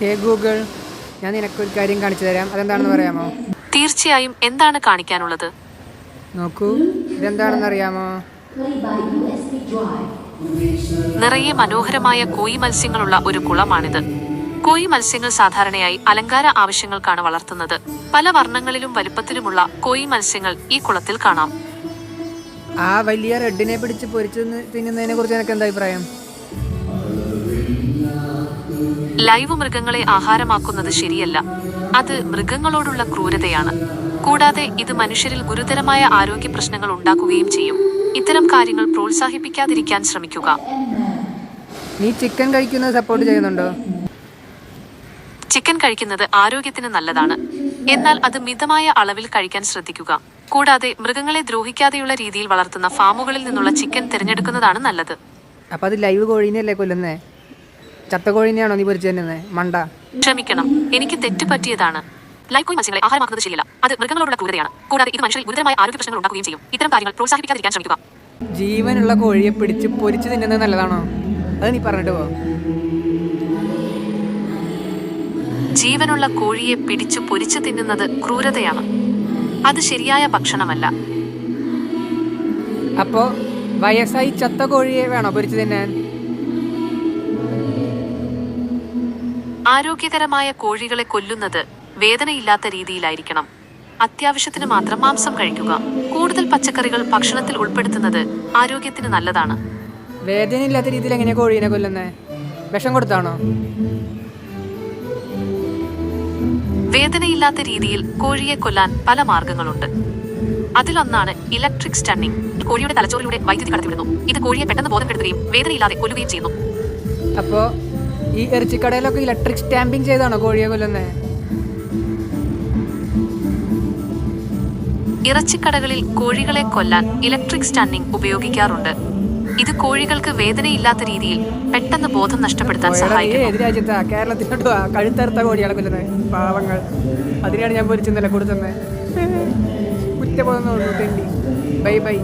ഹേ Google ഞാൻ നിനക്കൊരു കാര്യം കാണിച്ചു തരാം. അതെന്താണെന്ന് പറയാമോ? തീർച്ചയായും എന്താണ് കാണിക്കാനുള്ളത്? നോക്കൂ ഇതെന്താണെന്ന് അറിയാമോ? നിറയെ മനോഹരമായ കോയി മത്സ്യങ്ങളുള്ള ഒരു കുളമാണിത്. കോയി മത്സ്യങ്ങൾ സാധാരണയായി അലങ്കാര ആവശ്യങ്ങൾക്കാണ് വളർത്തുന്നത്. പല വർണങ്ങളിലും വലുപ്പത്തിലുമുള്ള കോയി മത്സ്യങ്ങൾ ഈ കുളത്തിൽ കാണാം. ആ വലിയ റെഡിനെ പിടിച്ച് പൊരിച്ചു തിന്ന് തിന്നുന്നതിനെ കുറിച്ച് എനിക്ക് എന്താ അഭിപ്രായം? ലൈവ് മൃഗങ്ങളെ ആഹാരമാക്കുന്നത് ശരിയല്ല. അത് മൃഗങ്ങളോടുള്ള ക്രൂരതയാണ്. കൂടാതെ ഇത് മനുഷ്യരിൽ ഗുരുതരമായ ആരോഗ്യ പ്രശ്നങ്ങൾ ഉണ്ടാക്കുകയും ചെയ്യും. ഇത്തരം കാര്യങ്ങൾ പ്രോത്സാഹിപ്പിക്കാതിരിക്കാൻ ശ്രമിക്കുക. നീ ചിക്കൻ കഴിക്കുന്നത് സപ്പോർട്ട് ചെയ്യുന്നുണ്ടോ? ചിക്കൻ കഴിക്കുന്നത് ആരോഗ്യത്തിന് നല്ലതാണ്. എന്നാൽ അത് മിതമായ അളവിൽ കഴിക്കാൻ ശ്രദ്ധിക്കുക. കൂടാതെ മൃഗങ്ങളെ ദ്രോഹിക്കാതെയുള്ള രീതിയിൽ വളർത്തുന്ന ഫാമുകളിൽ നിന്നുള്ള ചിക്കൻ തിരഞ്ഞെടുക്കുന്നതാണ് നല്ലത്. അപ്പൊ അത് ലൈവ് കോഴീനെയല്ലേ കൊല്ലുന്നേ? ചത്ത കോഴീനെയാണോ നീ പൊരിച്ച് തന്നെ മണ്ട. ക്ഷമിക്കണം. എനിക്ക് തെറ്റ് പറ്റിയതാണ്. ലൈക്കോയി മത്സ്യങ്ങളെ ആഹാരമാക്കുന്നത് ശരിയല്ല. അത് മൃഗങ്ങളോടുള്ള ക്രൂരതയാണ്. കൂടാതെ ഇത് മനുഷ്യരിൽ ഗുരുതരമായ ആരോഗ്യ പ്രശ്നങ്ങൾ ഉണ്ടാക്കുകയും ചെയ്യും. ഇത്തരം കാര്യങ്ങൾ പ്രോത്സാഹിപ്പിക്കാതിരിക്കാൻ ശ്രമിക്കുക. ജീവനുള്ള കോഴിയെ പിടിച്ച് പൊരിച്ച് തിന്നുന്നത് നല്ലതാണോ? അത് നീ പറഞ്ഞിട്ട് പോ. ജീവനുള്ള കോഴിയെ പിടിച്ചു പൊരിച്ചു തിന്നുന്നത് ക്രൂരതയാണ്. അത് ശരിയായ ഭക്ഷണമല്ല. അപ്പോ വയസ്സായി ചത്ത കോഴിയെ വേണോ പൊരിച്ചു തിന്നാൻ? ആരോഗ്യകരമായ കോഴികളെ കൊല്ലുന്നത് വേദനയില്ലാത്ത രീതിയിലായിരിക്കണം. അത്യാവശ്യത്തിന് മാത്രം മാംസം കഴിക്കുക. കൂടുതൽ പച്ചക്കറികൾ ഭക്ഷണത്തിൽ ഉൾപ്പെടുത്തുന്നത് ആരോഗ്യത്തിന് നല്ലതാണ്. വേദനയില്ലാത്ത രീതിയിൽ എങ്ങനെയാ കോഴീനെ കൊല്ലുന്നേ? വിഷം കൊടുത്താണോ? വേദനയില്ലാത്ത രീതിയിൽ കോഴിയെ കൊല്ലാൻ പല മാർഗങ്ങളുണ്ട്. അതിലൊന്നാണ് ഇലക്ട്രിക് സ്റ്റണ്ണിംഗ് കോഴിയുടെ തലച്ചോറിലൂടെ വൈദ്യുതി കടത്തിവിടുന്നു. ഇത് കോഴിയെ പെട്ടെന്ന് ബോധം കെടുത്തുകയും വേദനയില്ലാതെ കൊല്ലുകയും ചെയ്യുന്നു. അപ്പോൾ ഈ ഇറച്ചിക്കടയിലൊക്കെ ഇലക്ട്രിക് സ്റ്റാമ്പിങ് ചെയ്താണോ കോഴിയെ കൊല്ലുന്നത് ഇറച്ചിക്കടകളിൽ കോഴികളെ കൊല്ലാൻ ഇലക്ട്രിക് സ്റ്റണ്ണിംഗ് ഉപയോഗിക്കാറുണ്ട്. ഇത് കോഴികൾക്ക് വേദനയില്ലാത്ത രീതിയിൽ പെട്ടെന്ന് ബോധം നഷ്ടപ്പെടുത്താൻ സഹായിക്കും നീ സഹായിക്കുന്നു. ഏത് രാജ്യത്താ? കേരളത്തിലോട്ട് വാ കഴുത്തറുത്ത കോഴികളെ കൊല്ലുന്നത് പാവങ്ങൾ. അതിനാണ് ഞാൻ പൊരിച്ചെന്നല്ല കൊടുത്തത് കുറ്റബോധം ബൈ ബൈ.